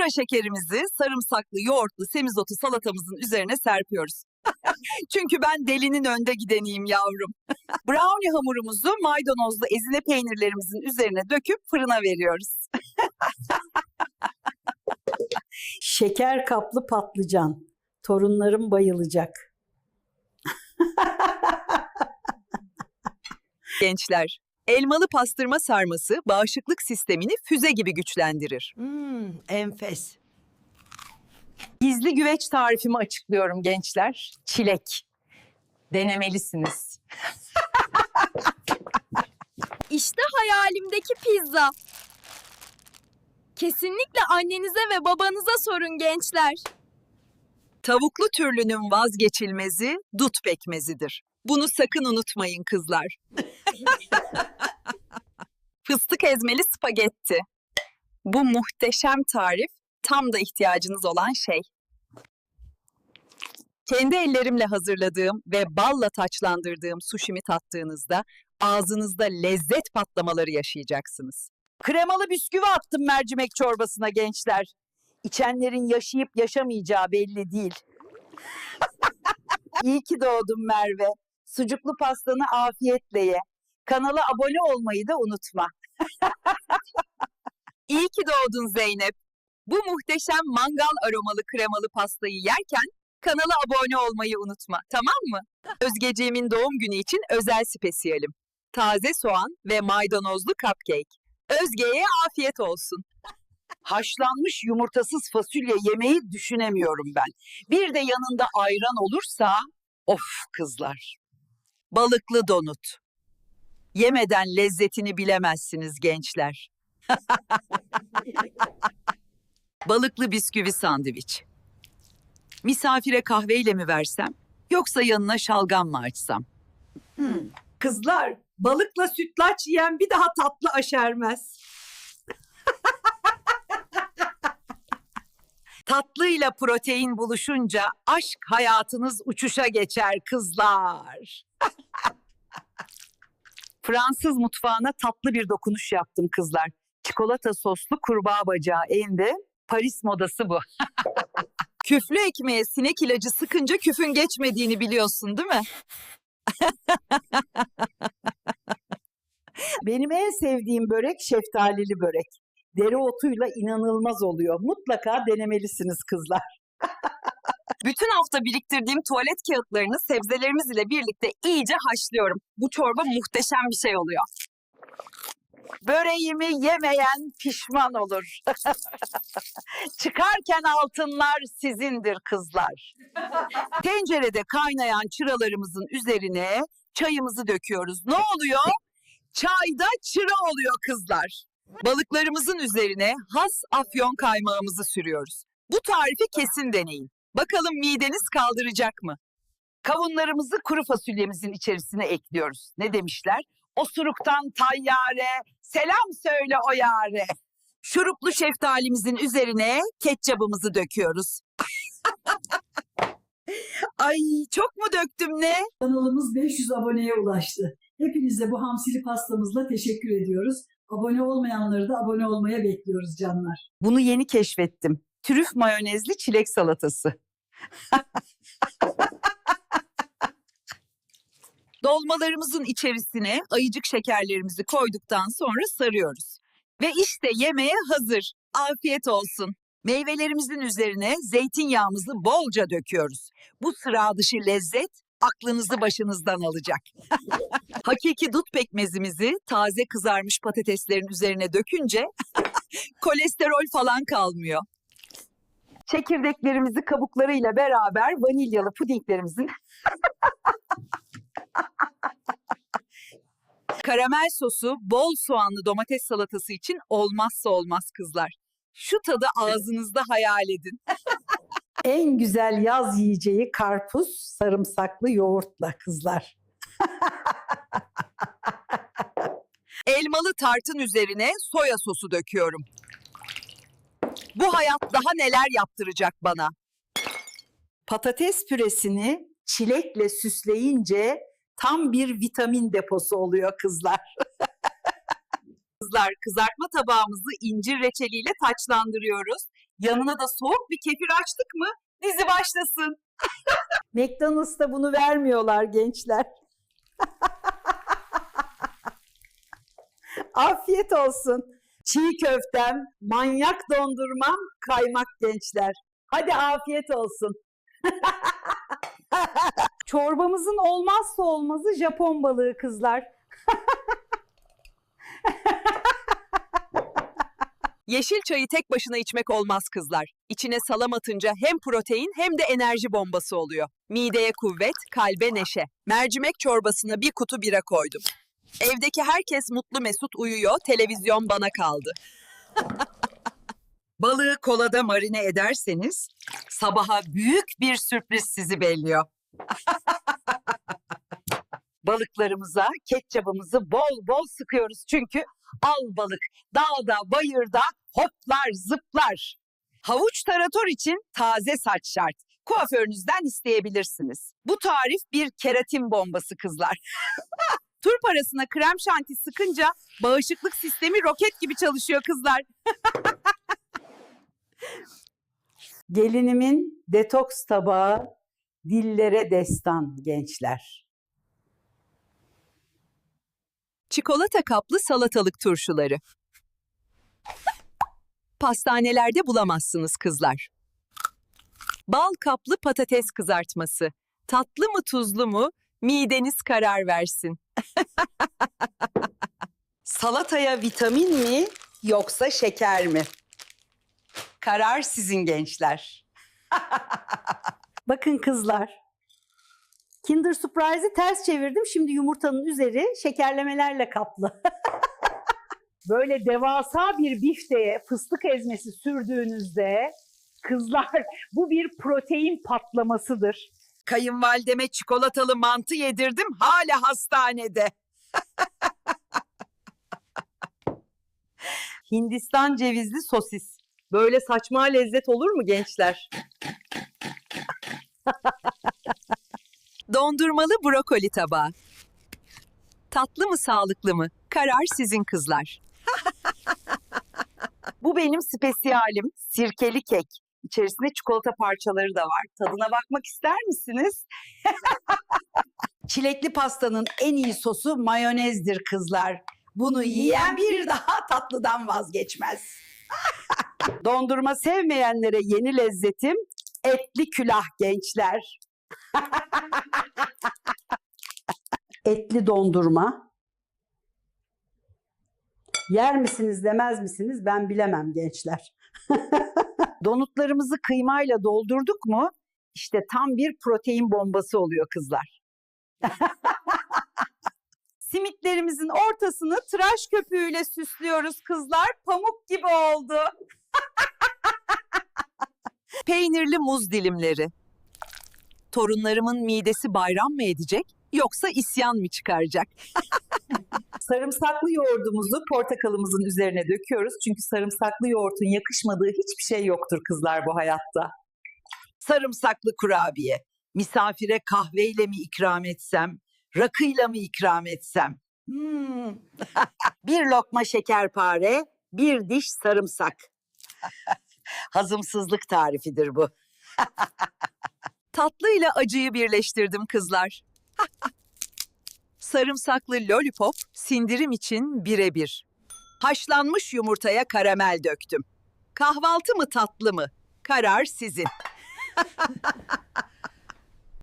Pudra şekerimizi sarımsaklı, yoğurtlu semizotu salatamızın üzerine serpiyoruz. Çünkü ben delinin önde gideniyim yavrum. Brownie hamurumuzu maydanozlu ezine peynirlerimizin üzerine döküp fırına veriyoruz. Şeker kaplı patlıcan. Torunlarım bayılacak. Gençler, elmalı pastırma sarması bağışıklık sistemini füze gibi güçlendirir. Hmm, enfes. Gizli güveç tarifimi açıklıyorum gençler. Çilek. Denemelisiniz. İşte hayalimdeki pizza. Kesinlikle annenize ve babanıza sorun gençler. Tavuklu türlünün vazgeçilmezi dut pekmezidir. Bunu sakın unutmayın kızlar. Fıstık ezmeli spagetti. Bu muhteşem tarif tam da ihtiyacınız olan şey. Kendi ellerimle hazırladığım ve balla taçlandırdığım suşimi tattığınızda ağzınızda lezzet patlamaları yaşayacaksınız. Kremalı bisküvi attım mercimek çorbasına gençler. İçenlerin yaşayıp yaşamayacağı belli değil. İyi ki doğdun Merve. Sucuklu pastanı afiyetle ye. Kanala abone olmayı da unutma. İyi ki doğdun Zeynep. Bu muhteşem mangal aromalı kremalı pastayı yerken kanala abone olmayı unutma. Tamam mı? Özgeciğimin doğum günü için özel spesiyalim. Taze soğan ve maydanozlu cupcake. Özge'ye afiyet olsun. Haşlanmış yumurtasız fasulye yemeği düşünemiyorum ben. Bir de yanında ayran olursa, of kızlar. Balıklı donut. Yemeden lezzetini bilemezsiniz gençler. Balıklı bisküvi sandviç. Misafire kahveyle mi versem, yoksa yanına şalgam mı açsam? Kızlar, balıkla sütlaç yiyen bir daha tatlı aşermez. Tatlıyla protein buluşunca aşk hayatınız uçuşa geçer kızlar. Fransız mutfağına tatlı bir dokunuş yaptım kızlar. Çikolata soslu kurbağa bacağı ende. Paris modası bu. Küflü ekmeğe sinek ilacı sıkınca küfün geçmediğini biliyorsun değil mi? Benim en sevdiğim börek şeftalili börek. Dereotuyla inanılmaz oluyor. Mutlaka denemelisiniz kızlar. Bütün hafta biriktirdiğim tuvalet kağıtlarını sebzelerimiz ile birlikte iyice haşlıyorum. Bu çorba muhteşem bir şey oluyor. Böreğimi yemeyen pişman olur. Çıkarken altınlar sizindir kızlar. Tencerede kaynayan çıralarımızın üzerine çayımızı döküyoruz. Ne oluyor? Çayda çıra oluyor kızlar. Balıklarımızın üzerine has afyon kaymağımızı sürüyoruz. Bu tarifi kesin deneyin. Bakalım mideniz kaldıracak mı? Kavunlarımızı kuru fasulyemizin içerisine ekliyoruz. Ne demişler? Osuruktan tayyare, selam söyle o yare. Şuruplu şeftalimizin üzerine ketçabımızı döküyoruz. Ay çok mu döktüm ne? Kanalımız 500 aboneye ulaştı. Hepinize bu hamsili pastamızla teşekkür ediyoruz. Abone olmayanları da abone olmaya bekliyoruz canlar. Bunu yeni keşfettim. Trüf mayonezli çilek salatası. Dolmalarımızın içerisine ayıcık şekerlerimizi koyduktan sonra sarıyoruz. Ve işte yemeğe hazır. Afiyet olsun. Meyvelerimizin üzerine zeytinyağımızı bolca döküyoruz. Bu sıra dışı lezzet aklınızı başınızdan alacak. Hakiki dut pekmezimizi taze kızarmış patateslerin üzerine dökünce kolesterol falan kalmıyor. Çekirdeklerimizi kabuklarıyla beraber vanilyalı pudinglerimizin Karamel sosu bol soğanlı domates salatası için olmazsa olmaz kızlar. Şu tadı ağzınızda hayal edin. En güzel yaz yiyeceği karpuz sarımsaklı yoğurtla kızlar. Elmalı tartın üzerine soya sosu döküyorum. Bu hayat daha neler yaptıracak bana? Patates püresini çilekle süsleyince tam bir vitamin deposu oluyor kızlar. kızlar, kızartma tabağımızı incir reçeliyle taçlandırıyoruz. Yanına da soğuk bir kefir açtık mı dizi başlasın. McDonald's'ta bunu vermiyorlar gençler. Afiyet olsun. Çiğ köftem, manyak dondurmam, kaymak gençler. Hadi afiyet olsun. Çorbamızın olmazsa olmazı Japon balığı kızlar. Yeşil çayı tek başına içmek olmaz kızlar. İçine salam atınca hem protein hem de enerji bombası oluyor. Mideye kuvvet, kalbe neşe. Mercimek çorbasına bir kutu bira koydum. Evdeki herkes mutlu mesut uyuyor, televizyon bana kaldı. Balığı kolada marine ederseniz sabaha büyük bir sürpriz sizi belliyor. Balıklarımıza ketçabımızı bol bol sıkıyoruz çünkü al balık dağda bayırda hoplar zıplar. Havuç tarator için taze saç şart. Kuaförünüzden isteyebilirsiniz. Bu tarif bir keratin bombası kızlar. Turp arasına krem şanti sıkınca bağışıklık sistemi roket gibi çalışıyor kızlar. Gelinimin detoks tabağı dillere destan gençler. Çikolata kaplı salatalık turşuları. Pastanelerde bulamazsınız kızlar. Bal kaplı patates kızartması. Tatlı mı tuzlu mu? Mideniz karar versin. Salataya vitamin mi yoksa şeker mi? Karar sizin gençler. Bakın kızlar. Kinder Surprise'i ters çevirdim. Şimdi yumurtanın üzeri şekerlemelerle kaplı. Böyle devasa bir bifteye fıstık ezmesi sürdüğünüzde kızlar bu bir protein patlamasıdır. Kayınvalideme çikolatalı mantı yedirdim hala hastanede. Hindistan cevizli sosis. Böyle saçma lezzet olur mu gençler? Dondurmalı brokoli tabağı. Tatlı mı sağlıklı mı? Karar sizin kızlar. Bu benim spesiyalim sirkeli kek. İçerisinde çikolata parçaları da var. Tadına bakmak ister misiniz? Çilekli pastanın en iyi sosu mayonezdir kızlar. Bunu yiyen bir daha tatlıdan vazgeçmez. Dondurma sevmeyenlere yeni lezzetim etli külah gençler. etli dondurma. Yer misiniz demez misiniz ben bilemem gençler. Donutlarımızı kıymayla doldurduk mu? İşte tam bir protein bombası oluyor kızlar. Simitlerimizin ortasını tıraş köpüğüyle süslüyoruz kızlar. Pamuk gibi oldu. Peynirli muz dilimleri. Torunlarımın midesi bayram mı edecek yoksa isyan mı çıkaracak? Sarımsaklı yoğurdumuzu portakalımızın üzerine döküyoruz. Çünkü sarımsaklı yoğurtun yakışmadığı hiçbir şey yoktur kızlar bu hayatta. Sarımsaklı kurabiye. Misafire kahveyle mi ikram etsem, rakıyla mı ikram etsem? Hmm. bir lokma şekerpare, bir diş sarımsak. Hazımsızlık tarifidir bu. Tatlıyla acıyı birleştirdim kızlar. Sarımsaklı lollipop sindirim için birebir. Haşlanmış yumurtaya karamel döktüm. Kahvaltı mı tatlı mı? Karar sizin.